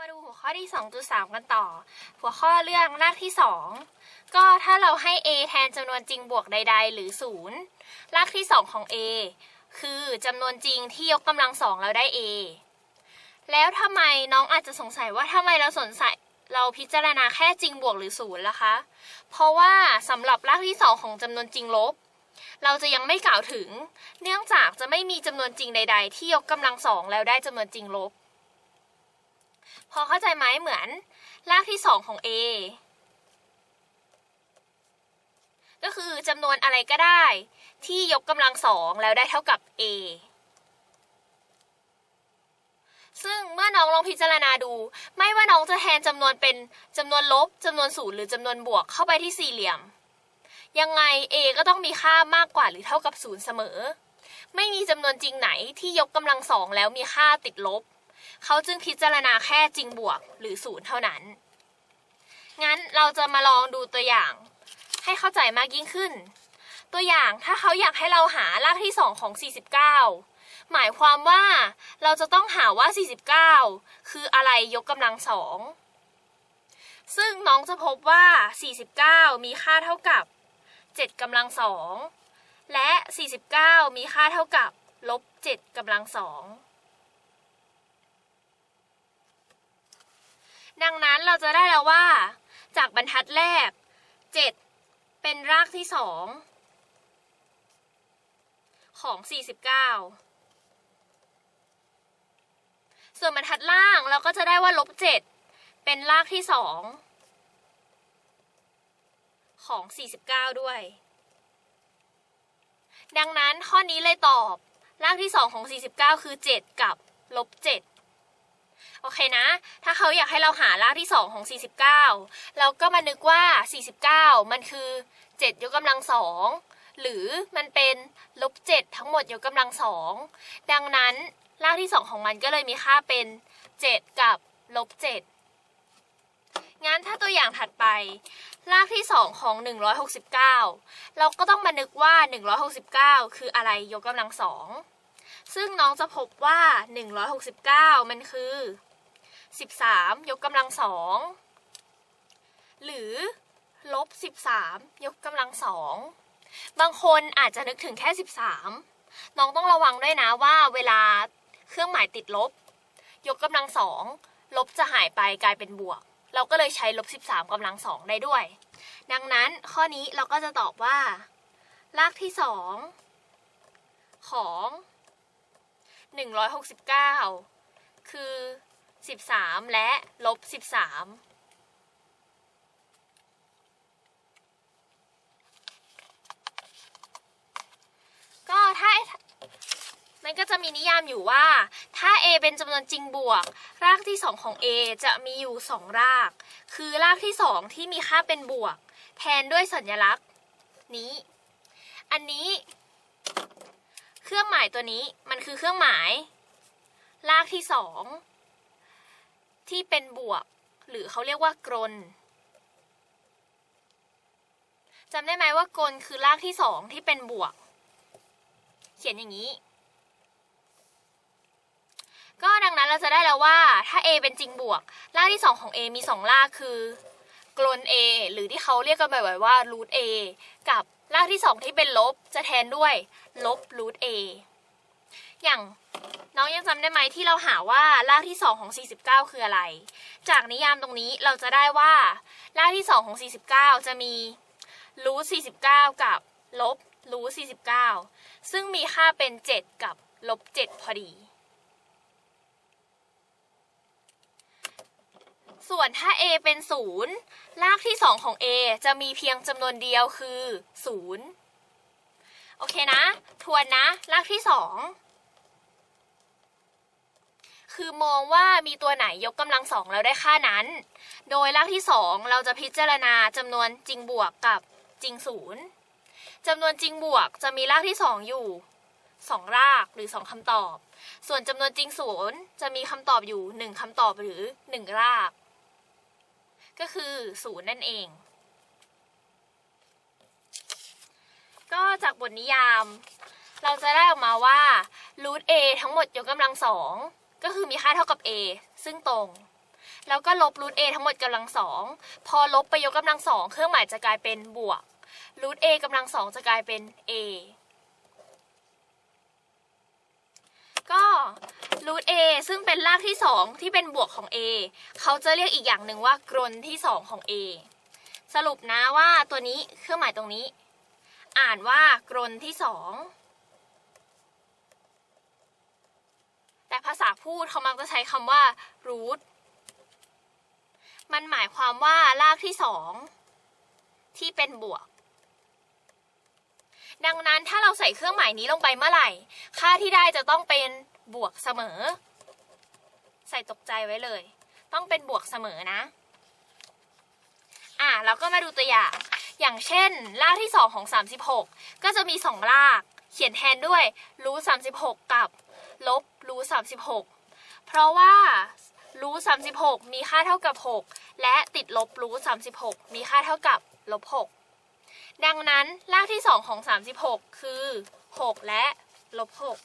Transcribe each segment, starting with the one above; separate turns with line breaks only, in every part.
มาดูหัวข้อที่ 2.3 กันต่อ หัวข้อเรื่องรากที่ 2 ก็ถ้าเราให้ a แทนจำนวนจริงบวกใด ๆ หรือ 0 รากที่ 2 ของ a คือจำนวนจริงที่ยกกำลังสองแล้วได้ a แล้วทำไมน้องอาจจะสงสัยว่าทำไมเราสนใจเราพิจารณาแค่จริงบวกหรือศูนย์ล่ะคะ เพราะว่าสำหรับรากที่ 2 ของจำนวนจริงลบ เราจะยังไม่กล่าวถึง เนื่องจากจะไม่มีจำนวนจริงใด ๆ ที่ยกกำลังสองแล้วได้จำนวนจริงลบ พอเข้าใจไหมเหมือนรากที่ 2 ของ a ก็คือจำนวนอะไรก็ได้ ที่ยกกำลังสองแล้วได้เท่ากับ a ซึ่งเมื่อน้องลองพิจารณาดู ไม่ว่าน้องจะแทนจำนวนเป็นจำนวนลบจำนวนศูนย์หรือจำนวนบวกเข้าไปที่สี่เหลี่ยม ยังไง a ก็ต้องมีค่ามากกว่าหรือเท่ากับศูนย์เสมอ ไม่มีจำนวนจริงไหนที่ยกกำลังสองแล้วมีค่าติดลบ เขาจึงพิจารณาแค่จริงบวกหรือศูนย์เท่านั้น งั้นเราจะมาลองดูตัวอย่าง ให้เข้าใจมากยิ่งขึ้น ตัวอย่างถ้าเขาอยากให้เราหารากที่ 2 ของ 49 หมายความว่าเราจะต้องหาว่า 49 คืออะไรยกกำลังสองซึ่งน้องจะพบว่า 49 มีค่าเท่ากับ 7กำลังสองและ 49 มีค่าเท่ากับลบ7กำลังสอง ดังนั้นเราจะได้แล้วว่า จากบรรทัดแรก 7 เป็นรากที่สองของ 49 ส่วนบรรทัดล่างเราก็จะได้ว่าลบ 7 เป็นรากที่สองของ 49 ด้วย ดังนั้นข้อนี้เลยตอบ รากที่ 2 ของ 49 คือ 7 กับลบ 7 โอเคนะ ถ้าเขาอยากให้เราหารากที่ 2 ของ 49 เราก็มานึกว่า 49 มันคือ 7 ยกกำลังสองหรือมันเป็นลบ 7 ทั้งหมดยกกำลังสองดังนั้นรากที่ 2 ของมันก็เลยมีค่าเป็น 7 กับลบ 7 งั้นถ้าตัวอย่างถัดไป รากที่ 2 ของ 169 เราก็ต้องมานึกว่า 169 คืออะไรยกกำลังสองซึ่งน้องจะพบว่า 169 มันคือ 13 ยกกำลังสองหรือลบ 13 ยกกำลังสองบางคนอาจจะนึกถึงแค่ 13 น้องต้องระวังด้วยนะว่าเวลาเครื่องหมายติดลบ ยกกำลังสองลบจะหายไปกลายเป็นบวก เราก็เลยใช้ลบ 13กำลังสองได้ด้วย ดังนั้นข้อนี้เราก็จะตอบว่า รากที่สองของ 169 คือ 13 และลบ 13ก็ถ้ามันก็จะมีนิยามอยู่ว่า ถ้า a เป็นจำนวนจริงบวก รากที่ 2 ของ a จะมีอยู่ 2 ราก คือรากที่ 2 ที่มีค่าเป็นบวก แทนด้วยสัญลักษณ์ นี้ อันนี้ เครื่องหมายตัวนี้มันคือเครื่องหมาย รากที่ 2 ที่เป็นบวก หรือเขาเรียกว่ากรนจำได้ไหมว่ากรนคือรากที่2ที่เป็นบวก เขียนอย่างนี้ ก็ดังนั้นเราจะได้แล้วว่าถ้า a เป็นจริงบวก รากที่2ของ a มี2รากคือกลน a หรือที่เขาเรียกกันบ่อยๆว่า root a กับรากที่2ที่เป็นลบจะแทนด้วยลบ root a อย่างน้องยังจำได้ไหมที่เราหาว่า รากที่ 2 ของ 49 คืออะไร จากนิยามตรงนี้เราจะได้ว่า รากที่ 2 ของ 49 จะมี root 49 กับลบ root 49 ซึ่งมีค่าเป็น 7 กับลบ 7 พอดี ส่วนถ้า a เป็น 0 รากที่ 2 ของ a จะมีเพียงจำนวนเดียวคือ 0 โอเคนะ ทวนนะ รากที่ 2 คือมองว่ามีตัวไหนยกกำลังสองแล้วได้ค่านั้น โดยรากที่ 2 เราจะพิจารณาจำนวนจริงบวกกับจริงศูนย์จำนวนจริงบวกจะมีรากที่ 2 อยู่ 2 รากหรือ 2คำตอบ ส่วนจำนวนจริงศูนย์จะมีคำตอบอยู่ 1คำตอบหรือ 1 ราก ก็คือศูนย์นั่นเอง ก็จากบทนิยาม เราจะได้ออกมาว่า root a ทั้งหมดยกกำลังสอง ก็คือมีค่าเท่ากับ a ซึ่งตรง แล้วก็ลบรูท a ทั้งหมดกำลังสองพอลบไปยกกำลังสองเครื่องหมายจะกลายเป็นบวกรูท a กำลังสองจะกลายเป็น a ก็รูท a ซึ่งเป็นรากที่สองที่เป็นบวกของ a เขาจะเรียกอีกอย่างหนึ่งว่ากรนที่สองของ a สรุปนะว่าตัวนี้เครื่องหมายตรงนี้ อ่านว่ากรนที่สอง แต่ภาษาพูดเขามักจะใช้คำว่า root มันหมายความว่ารากที่สองที่เป็นบวก ดังนั้นถ้าเราใส่เครื่องหมายนี้ลงไปเมื่อไหร่ ค่าที่ได้จะต้องเป็นบวกเสมอ ใส่ตกใจไว้เลย ต้องเป็นบวกเสมอนะ อะเราก็มาดูตัวอย่าง อย่างเช่น รากที่2ของ 36 ก็จะมี 2 ราก เขียนแทนด้วยรูท36 กับ ลบรูท36เพราะว่ารูท36มีค่าเท่ากับ6และติดลบรูท36มีค่าเท่ากับลบ6ดังนั้นรากที่2ของ36คือ6และลบ6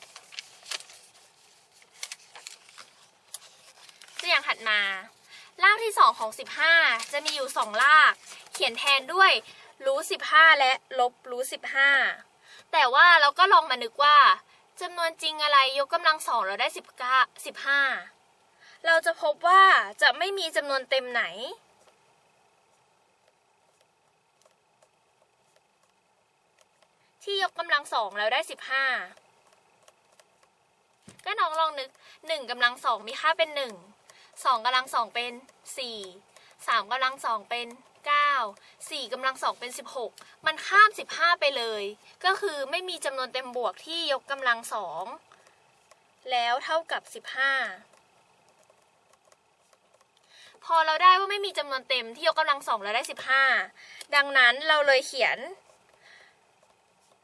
ตัวอย่างถัดมารากที่ 2 ของ 15 จะมีอยู่ 2 ราก เขียนแทนด้วยรูท15และลบรูท15แต่ว่าเราก็ลองมานึกว่า จำนวนจริงอะไรยกกำลังสองเราได้19 15เราจะพบว่าจะไม่มีจำนวนเต็มไหน ที่ยกกำลังสองแล้วได้15ก็น้องลองนึก1กำลังสองมีค่าเป็น1 2กำลังสองเป็น4 3กำลังสองเป็น 9 4กำลังสองเป็น 16 มันข้าม 15 ไปเลย ก็คือไม่มีจำนวนเต็มบวกที่ยกกำลังสองแล้วเท่ากับ 15 พอเราได้ว่าไม่มีจำนวนเต็มที่ยกกำลังสองแล้วได้ 15 ดังนั้นเราเลยเขียน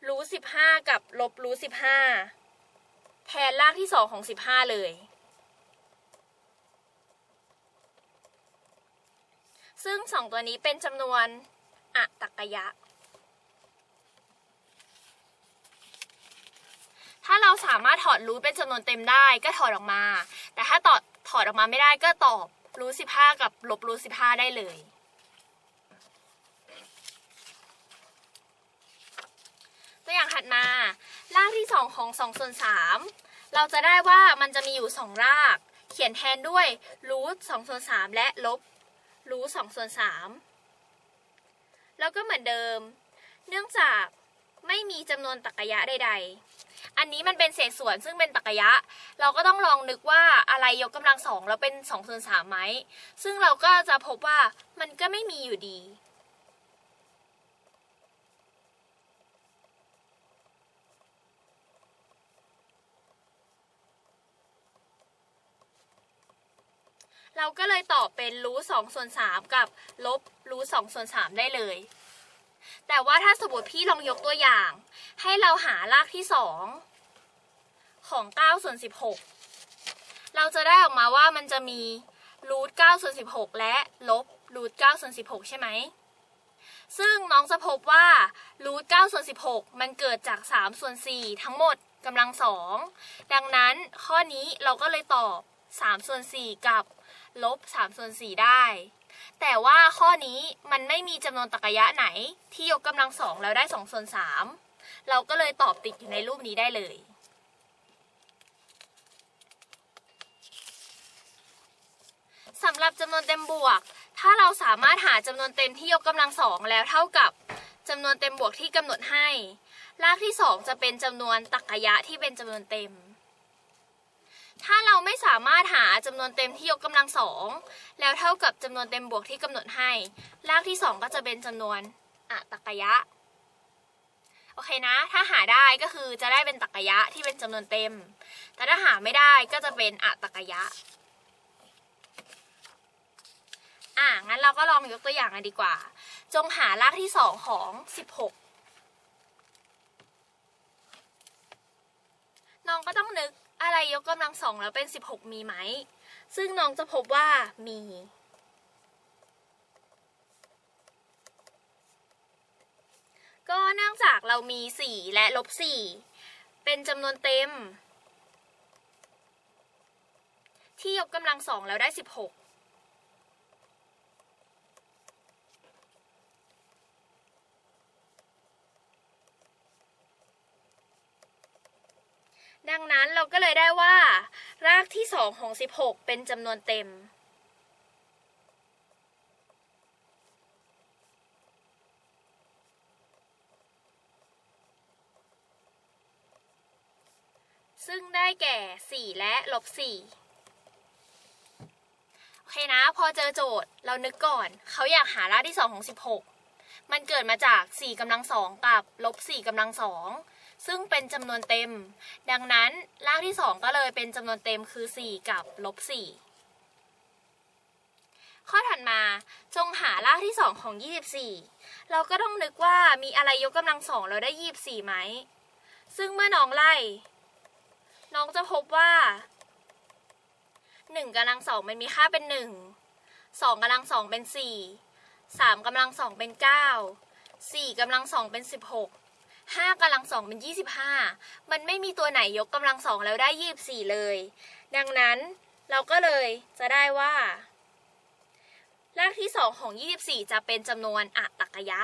รูท15 กับลบรูท15 แทนรากที่ 2 ของ 15 เลย ซึ่ง2ตัวนี้เป็นจำนวนอะตักยะ ถ้าเราสามารถถอดรูทเป็นจำนวนเต็มได้ก็ถอดออกมา แต่ถ้าตอดถอดออกมาไม่ได้ก็ตอบรูท15กับลบรูท15ได้เลย ตัวอย่างถัดมา รากที่2ของ2ส่วน3เราจะได้ว่ามันจะมีอยู่2ราก เขียนแทนด้วยรูท2ส่วน3และลบ รูท2ส่วน3แล้วก็เหมือนเดิม เนื่องจากไม่มีจำนวนตรรกะยะใด ๆ อันนี้มันเป็นเศษส่วนซึ่งเป็นตรรกะยะ เราก็ต้องลองนึกว่าอะไรยกกำลังสองแล้วเป็น2ส่วน3ไหมซึ่งเราก็จะพบว่ามันก็ไม่มีอยู่ดี เราก็เลยตอบเป็นรูทสองส่วนสามกับลบรูทสองส่วนสามได้เลย แต่ว่าถ้าสมมติพี่ลองยกตัวอย่าง ให้เราหารากที่สองของเก้าส่วนสิบหกเราจะได้ออกมาว่ามันจะมีรูทเก้าส่วนสิบหกและลบรูทเก้าส่วนสิบหกใช่ไหม ซึ่งน้องจะพบว่ารูทเก้าส่วนสิบหกมันเกิดจากสามส่วนสี่ทั้งหมดกำลังสอง ดังนั้นข้อนี้เราก็เลยตอบสามส่วนสี่กับ ลบ3ส่วน4ได้ แต่ว่าข้อนี้มันไม่มีจำนวนตรรกะยะไหน ที่ยกกำลังสองแล้วได้2ส่วน3เราก็เลยตอบติดอยู่ในรูปนี้ได้เลยสำหรับจำนวนเต็มบวก ถ้าเราสามารถหาจำนวนเต็มที่ยกกำลังสองแล้วเท่ากับจำนวนเต็มบวกที่กำหนดให้ รากที่ 2 จะเป็นจำนวนตรรกะยะที่เป็นจำนวนเต็มาเราไม่สามารถหาจำนวนเต็มที่ยกกำลังสองแล้วเท่ากับจำนวนเต็มบวกที่กำหนดให้ รากที่สองก็จะเป็นจำนวนอะตรรกยะ โอเคนะ ถ้าหาได้ก็คือจะได้เป็นตรรกยะที่เป็นจำนวนเต็ม แต่ถ้าหาไม่ได้ก็จะเป็นอะตรรกยะอะงั้นเราก็ลองยกตัวอย่างกันดีกว่า จงหารากที่สองของ16น้องก็ต้องนึก อะไรยกกำลังสองแล้วเป็น 16 มีไหม ซึ่งน้องจะพบว่ามี ก็เนื่องจากเรามี 4 และลบ 4 เป็นจำนวนเต็ม ที่ยกกำลังสองแล้วได้ 16 ดังนั้นเราก็เลยได้ว่า รากที่ 2 ของ 16 เป็นจำนวนเต็ม ซึ่งได้แก่ 4 และลบ4โอเคนะ พอเจอโจทย์เรานึกก่อน เขาอยากหารากที่ 2 ของ 16 มันเกิดมาจาก 4กำลังสองกับลบ4กำลังสอง ซึ่งเป็นจำนวนเต็ม ดังนั้นรากที่ 2 ก็เลยเป็นจำนวนเต็มคือ 4 กับลบ4ข้อถัดมาจงหารากที่ 2 ของ 24 เราก็ต้องนึกว่ามีอะไรยกกำลังสองเราได้ 24ไหม ซึ่งเมื่อน้องไล่ น้องจะพบว่า 1กำลังสองมันมีค่าเป็น 1 2กำลังสองเป็น 4 3กำลังสองเป็น 9 4กำลังสองเป็น 16 5กำลังสองเป็น 25 มันไม่มีตัวไหนยกกำลังสองแล้วได้ 24 เลย ดังนั้นเราก็เลยจะได้ว่า รากที่ 2 ของ 24 จะเป็นจำนวนอัตตกยะ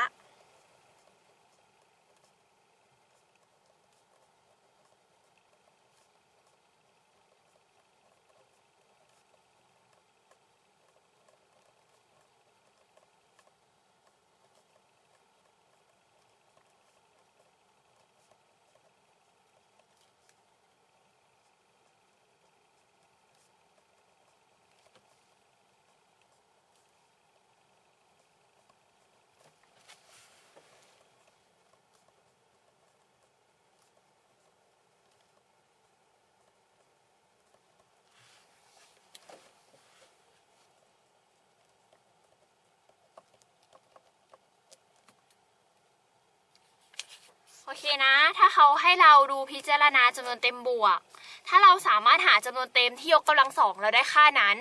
อเคนะ ถ้าเขาให้เราดูพิจารณาจำนวนเต็มบวก ถ้าเราสามารถหาจำนวนเต็มที่ยกกำลังสองเราได้ค่านั้น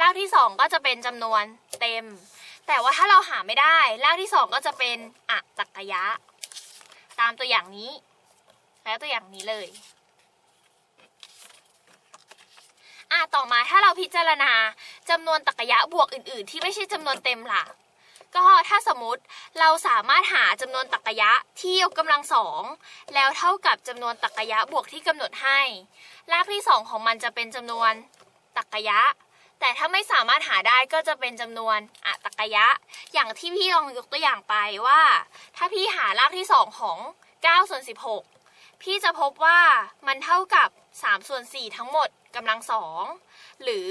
รากที่สองก็จะเป็นจำนวนเต็ม แต่ว่าถ้าเราหาไม่ได้ รากที่สองก็จะเป็นอะจักยะ ตามตัวอย่างนี้ แล้วตัวอย่างนี้เลยอะต่อมาถ้าเราพิจารณาจำนวนตรรกยะบวกอื่น ๆ ที่ไม่ใช่จำนวนเต็มล่ะ ก็ถ้าสมมติเราสามารถหาจำนวนตรรกะยะที่ยกกำลังสองแล้วเท่ากับจำนวนตรรกะยะบวกที่กำหนดให้ รากที่สองของมันจะเป็นจำนวนตรรกะยะแต่ถ้าไม่สามารถหาได้ก็จะเป็นจำนวนอะตรกยะ อย่างที่พี่ลองยกตัวอย่างไปว่า ถ้าพี่หารากที่สองของ9ส่วน16 พี่จะพบว่ามันเท่ากับ3ส่วน4ทั้งหมดกำลังสองหรือ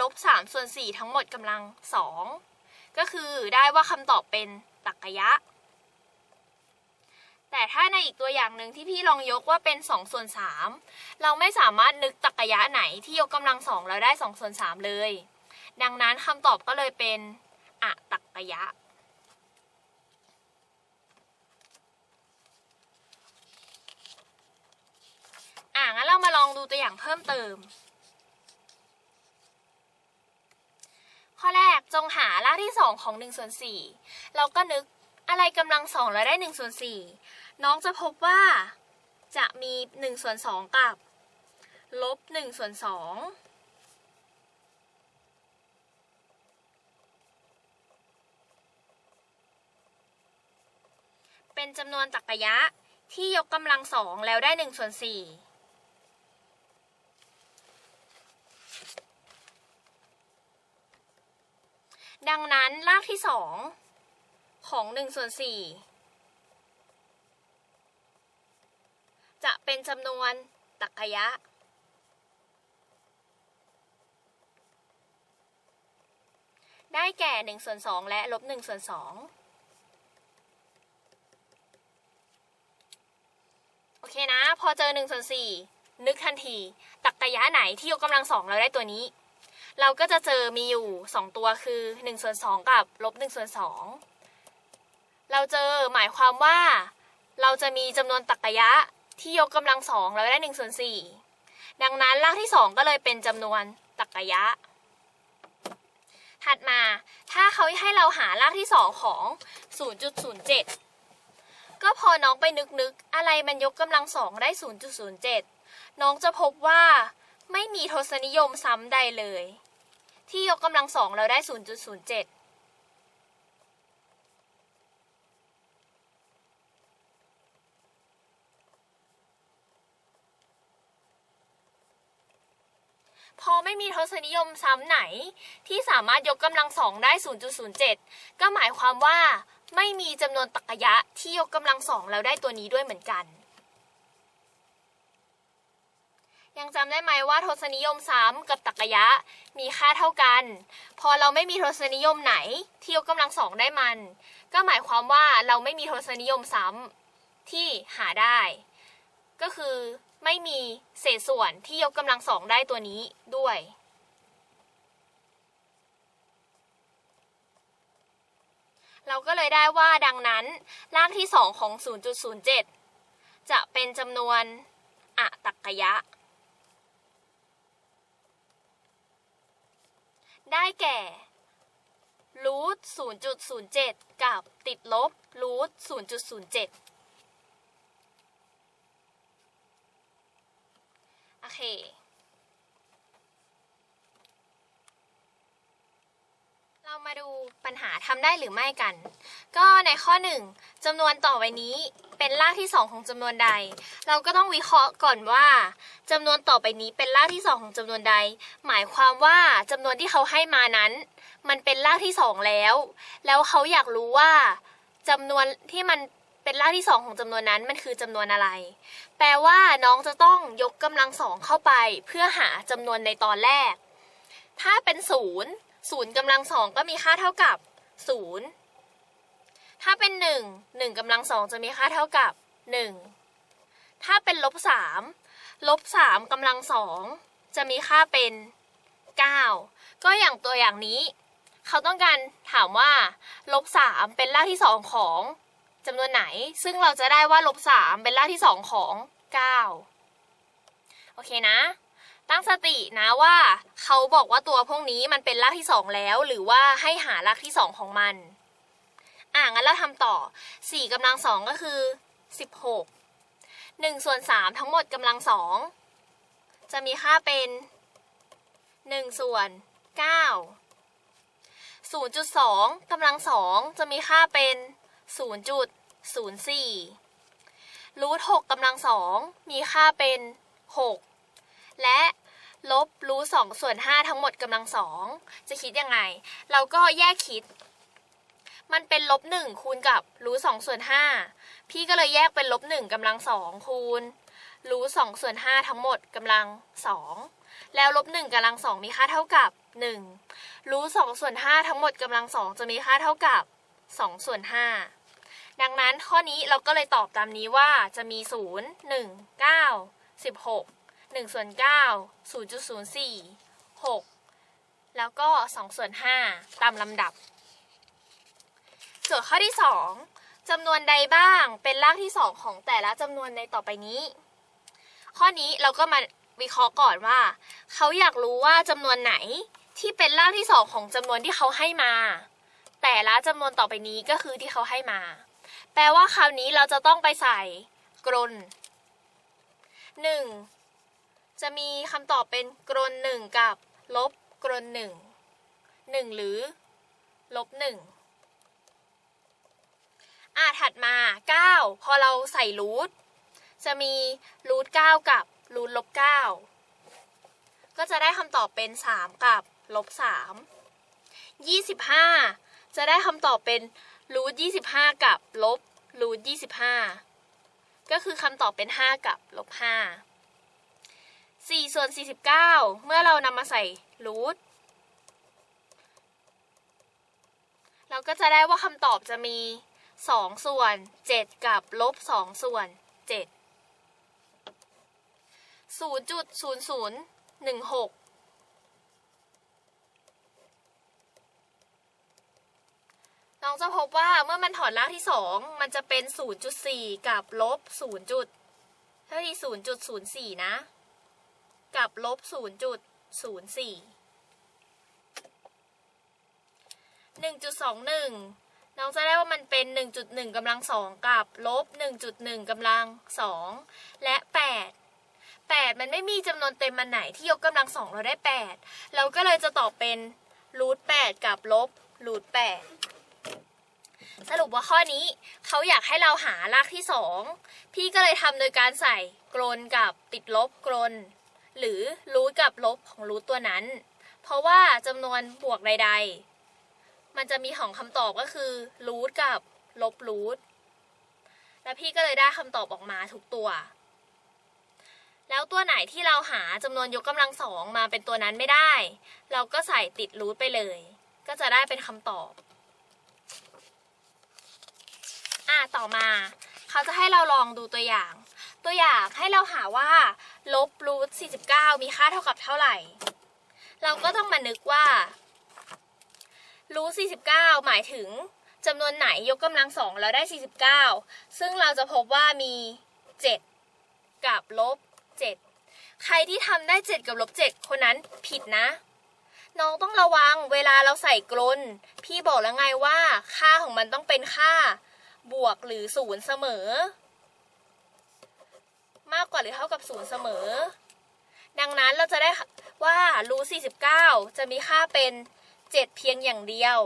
ลบ3ส่วน4ทั้งหมดกำลังสอง ก็คือได้ว่าคำตอบเป็นตรรกะยะ แต่ถ้าในอีกตัวอย่างหนึ่งที่พี่ลองยกว่าเป็น2ส่วน3เราไม่สามารถนึกตรรกะยะไหนที่ยกกำลังสองแล้วได้2ส่วน3เลย ดังนั้นคำตอบก็เลยเป็นอะตรรกะยะอะงั้นเรามาลองดูตัวอย่างเพิ่มเติม ข้อแรกจงหารากที่2ของ1ส่วน4เราก็นึกอะไรกำลังสองแล้วได้1ส่วน4น้องจะพบว่าจะมี1ส่วน2กับลบ1ส่วน2เป็นจำนวนตรรกะยะที่ยกกำลังสองแล้วได้1ส่วน4 ดังนั้นรากที่สองของ1ส่วน4จะเป็นจำนวนตรรกะยะ ได้แก่1ส่วน2และลบ1ส่วน2โอเคนะ พอเจอ1ส่วน4นึกทันทีตรรกะยะไหนที่ยกกำลังสองเราได้ตัวนี้ เราก็จะเจอมีอยู่ 2 ตัวคือ1ส่วน2กับลบ1ส่วน2เราเจอหมายความว่า เราจะมีจำนวนตรรกะยะที่ยกกำลังสองเราได้1ส่วน4ดังนั้นรากที่ 2 ก็เลยเป็นจำนวนตรรกะยะ ถัดมาถ้าเขาให้เราหารากที่ 2 ของ 0.07ก็พอน้องไปนึกๆอะไรมันยกกำลังสองได้ 0.07 น้องจะพบว่าไม่มีทศนิยมซ้ำใดเลย ที่ยกกำลังสองเราได้ 0.07พอไม่มีทศนิยมซ้ำไหน ที่สามารถยกกำลังสองได้ 0.07 ก็หมายความว่า ไม่มีจำนวนตรรกะยะที่ยกกำลังสองแล้วได้ตัวนี้ด้วยเหมือนกัน ยังจำได้ไหมว่าทศนิยมซ้ำกับตรรกะยะมีค่าเท่ากัน พอเราไม่มีทศนิยมไหนที่ยกกำลังสองได้มัน ก็หมายความว่าเราไม่มีทศนิยมซ้ำที่หาได้ ก็คือไม่มีเศษส่วนที่ยกกำลังสองได้ตัวนี้ด้วยเราก็เลยได้ว่าดังนั้นรากที่ 2 ของ 0.07 จะเป็นจำนวนอะตักกะยะ ได้แก่รูท0.07 กับติดลบรูท0.07 โอเค เรามาดูปัญหาทำได้หรือไม่กัน ก็ในข้อ 1จำนวนต่อไปนี้เป็นรากที่ 2 ของจำนวนใด เราก็ต้องวิเคราะห์ก่อนว่าจำนวนต่อไปนี้เป็นรากที่ 2 ของจำนวนใด หมายความว่าจำนวนที่เขาให้มานั้น มันเป็นรากที่ 2 แล้ว แล้วเขาอยากรู้ว่าจำนวนที่มันเป็นรากที่ 2 ของจำนวนนั้นมันคือจำนวนอะไร แปลว่าน้องจะต้องยกกำลังสองเข้าไป เพื่อหาจำนวนในตอนแรก ถ้าเป็นศูนย์ ศูนย์กำลังสองก็มีค่าเท่ากับศูนย์ถ้าเป็นหนึ่งหนึ่งกำลังสองจะมีค่าเท่ากับหนึ่งถ้าเป็นลบสามลบสามกำลังสองจะมีค่าเป็นเก้าก็อย่างตัวอย่างนี้ เขาต้องการถามว่าลบสามเป็นรากที่สองของจำนวนไหน ซึ่งเราจะได้ว่าลบสามเป็นรากที่สองของเก้าโอเคนะ ตั้งสตินะว่าเขาบอกว่าตัวพวกนี้มันเป็นรากที่สองแล้ว หรือว่าให้หารากที่สองของมัน อะงั้นเราทำต่อสี่กำลังสองก็คือสิบหกหนึ่งส่วนสามทั้งหมดกำลังสองจะมีค่าเป็นหนึ่งส่วนเก้าศูนย์จุดสองกำลังสองจะมีค่าเป็นศูนย์จุดศูนย์สี่รูทหกกำลังสองมีค่าเป็นหก และลบรูทสองส่วนห้าทั้งหมดกำลังสองจะคิดยังไง เราก็แยกคิด มันเป็นลบหนึ่งคูณกับรูทสองส่วนห้าพี่ก็เลยแยกเป็นลบหนึ่งกำลังสองคูณรูทสองส่วนห้าทั้งหมดกำลังสองแล้วลบหนึ่งกำลังสองมีค่าเท่ากับหนึ่งรูทสองส่วนห้าทั้งหมดกำลังสองจะมีค่าเท่ากับสองส่วนห้าดังนั้นข้อนี้เราก็เลยตอบตามนี้ว่าจะมีศูนย์หนึ่งเก้าสิบหก หนึ่งส่วนเก้าศูนย์จุดศูนย์สี่หกแล้วก็สองส่วนห้าตามลำดับ โจทย์ข้อที่สองจำนวนใดบ้างเป็นรากที่สองของแต่ละจำนวนในต่อไปนี้ ข้อนี้เราก็มาวิเคราะห์ก่อนว่า เขาอยากรู้ว่าจำนวนไหนที่เป็นรากที่สองของจำนวนที่เขาให้มา แต่ละจำนวนต่อไปนี้ก็คือที่เขาให้มา แปลว่าคราวนี้เราจะต้องไปใส่กรนหนึ่ง จะมีคำตอบเป็นกรนหนึ่งกับลบกรนหนึ่งหนึ่งหรือลบหนึ่งอะถัดมา 9 พอเราใส่รูทจะมีรูท9กับรูทลบ9ก็จะได้คำตอบเป็น 3 กับลบ3 25จะได้คำตอบเป็นรูท25กับลบรูท25ก็คือคำตอบเป็น 5 กับลบ5 4ส่วน49 เมื่อเรานำมาใส่รูทเราก็จะได้ว่าคำตอบจะมี 2 ส่วน 7 กับลบ 2 ส่วน 7 0.0016 น้องจะพบว่าเมื่อมันถอดรากที่ 2 มันจะเป็น 0.4 กับลบ 0. จุดเท่าที่0.04 นะ กับลบ 0.04 1.21 น้องจะได้ว่ามันเป็น 1.1กำลังสองกับลบ 1.1กำลังสองและ 8 8 มันไม่มีจำนวนเต็มมันไหนที่ยกกำลังสองเราได้ 8 เราก็เลยจะตอบเป็นรูท8กับลบรูท8สรุปว่าข้อนี้เขาอยากให้เราหารากที่ 2 พี่ก็เลยทำโดยการใส่กรนกับติดลบกรน หรือรูทกับลบของรูทตัวนั้น เพราะว่าจำนวนบวกใด ๆ มันจะมีของคำตอบก็คือรูทกับลบรูทแล้วพี่ก็เลยได้คำตอบออกมาทุกตัว แล้วตัวไหนที่เราหาจำนวนยกกำลังสองมาเป็นตัวนั้นไม่ได้ เราก็ใส่ติดรูทไปเลย ก็จะได้เป็นคำตอบ อะต่อมา เขาจะให้เราลองดูตัวอย่าง ตัวอย่างให้เราหาว่าลบรูท49 มีค่าเท่ากับเท่าไหร่ เราก็ต้องมานึกว่ารูท49 หมายถึงจำนวนไหนยกกำลังสองแล้วได้ 49 ซึ่งเราจะพบว่ามี 7 กับลบ 7 ใครที่ทำได้ 7 กับลบ 7 คนนั้นผิดนะ น้องต้องระวังเวลาเราใส่กลน พี่บอกแล้วไงว่า ค่าของมันต้องเป็นค่า บวกหรือศูนย์เสมอ มากกว่าหรือเท่ากับศูนย์เสมอ ดังนั้นเราจะได้ว่ารูท49 จะมีค่าเป็น 7 เพียงอย่างเดียว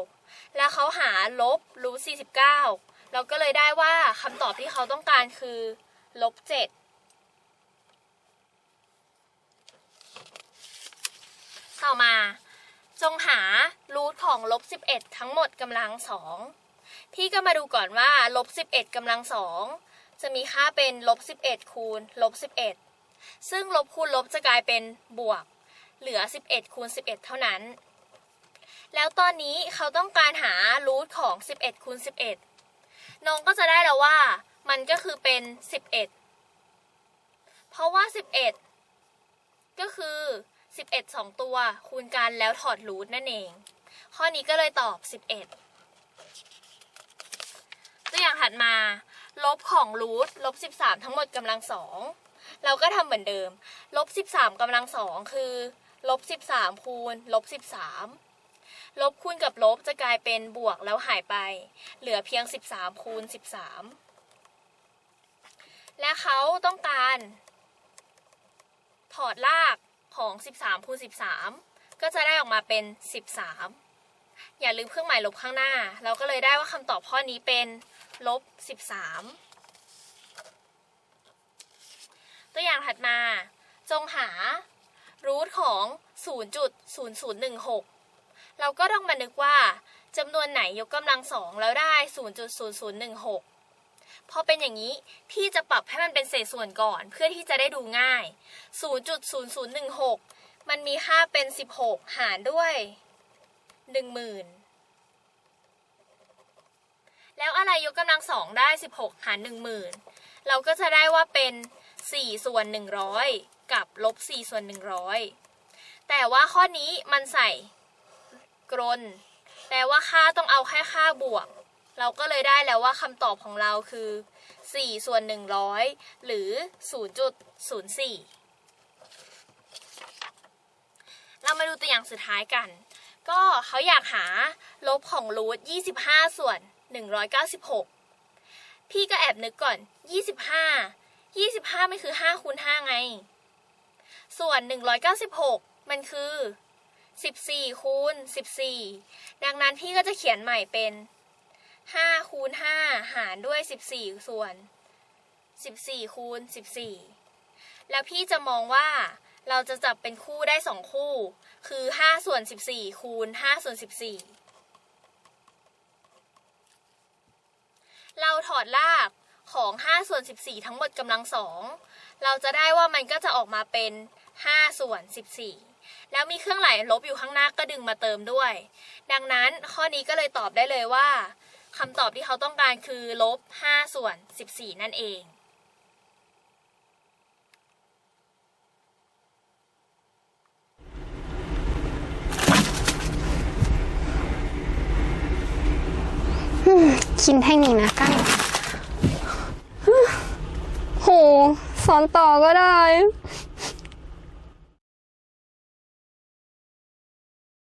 แล้วเขาหาลบรูท49 เราก็เลยได้ว่าคำตอบที่เขาต้องการคือลบ7ต่อมา จงหารูทของลบ11 ทั้งหมดกำลังสองพี่ก็มาดูก่อนว่าลบ11กำลังสอง จะมีค่าเป็นลบ11 คูณลบ11 ซึ่งลบคูณลบจะกลายเป็นบวก เหลือ 11 คูณ 11 เท่านั้น แล้วตอนนี้เขาต้องการหารูทของ 11 คูณ 11 น้องก็จะได้แล้วว่า มันก็คือเป็น 11 เพราะว่า 11 ก็คือ 11 2 ตัวคูณกันแล้วถอดรูทนั่นเอง ข้อนี้ก็เลยตอบ 11 ตัวอย่างถัดมา ลบของรูทลบ13 ทั้งหมดกำลังสองเราก็ทำเหมือนเดิม ลบ 13กำลังสองคือ ลบ 13 คูณ ลบ 13 ลบคูณกับลบจะกลายเป็นบวกแล้วหายไป เหลือเพียง 13 คูณ 13 และเขาต้องการ ถอดรากของ 13 คูณ 13 ก็จะได้ออกมาเป็น 13 อย่าลืมเครื่องหมายลบข้างหน้า เราก็เลยได้ว่าคำตอบข้อนี้เป็น ลบ13ตัวอย่างถัดมา จงหารูทของ 0.0016 เราก็ต้องมานึกว่าจำนวนไหนยกกำลังสองแล้วได้ 0.0016 พอเป็นอย่างนี้ พี่จะปรับให้มันเป็นเศษส่วนก่อนเพื่อที่จะได้ดูง่าย 0.0016 มันมีค่าเป็น 16 หารด้วย 10,000 แล้วอะไรยกกำลังสองได้ 16 หาร 10,000 เราก็จะได้ว่าเป็น 4 ส่วน 100 กับลบ 4 ส่วน 100 แต่ว่าข้อนี้มันใส่กรนแปลว่าค่าต้องเอาแค่ค่าบวก เราก็เลยได้แล้วว่าคำตอบของเราคือ 4 ส่วน 100 หรือ 0.04 เรามาดูตัวอย่างสุดท้ายกัน ก็เขาอยากหาลบของรูท25 ส่วน 196 พี่ก็แอบนึกก่อน 25 25 มันคือ5คูณ5ไง ส่วน 196 มันคือ 14คูณ14 ดังนั้นพี่ก็จะเขียนใหม่เป็น5คูณ5หารด้วย 14 ส่วน 14คูณ14 แล้วพี่จะมองว่าเราจะจับเป็นคู่ได้ 2 คู่ คือ 5 ส่วน 14 คูณ 5 ส่วน 14 เราถอดรากของ 5 ส่วน 14 ทั้งหมดกำลังสองเราจะได้ว่ามันก็จะออกมาเป็น 5 ส่วน 14 แล้วมีเครื่องหมายลบอยู่ข้างหน้าก็ดึงมาเติมด้วย ดังนั้นข้อนี้ก็เลยตอบได้เลยว่าคำตอบที่เขาต้องการคือลบ 5 ส่วน 14 นั่นเอง
กินแท่งนี้นะกั้งโหสอนต่อก็ได้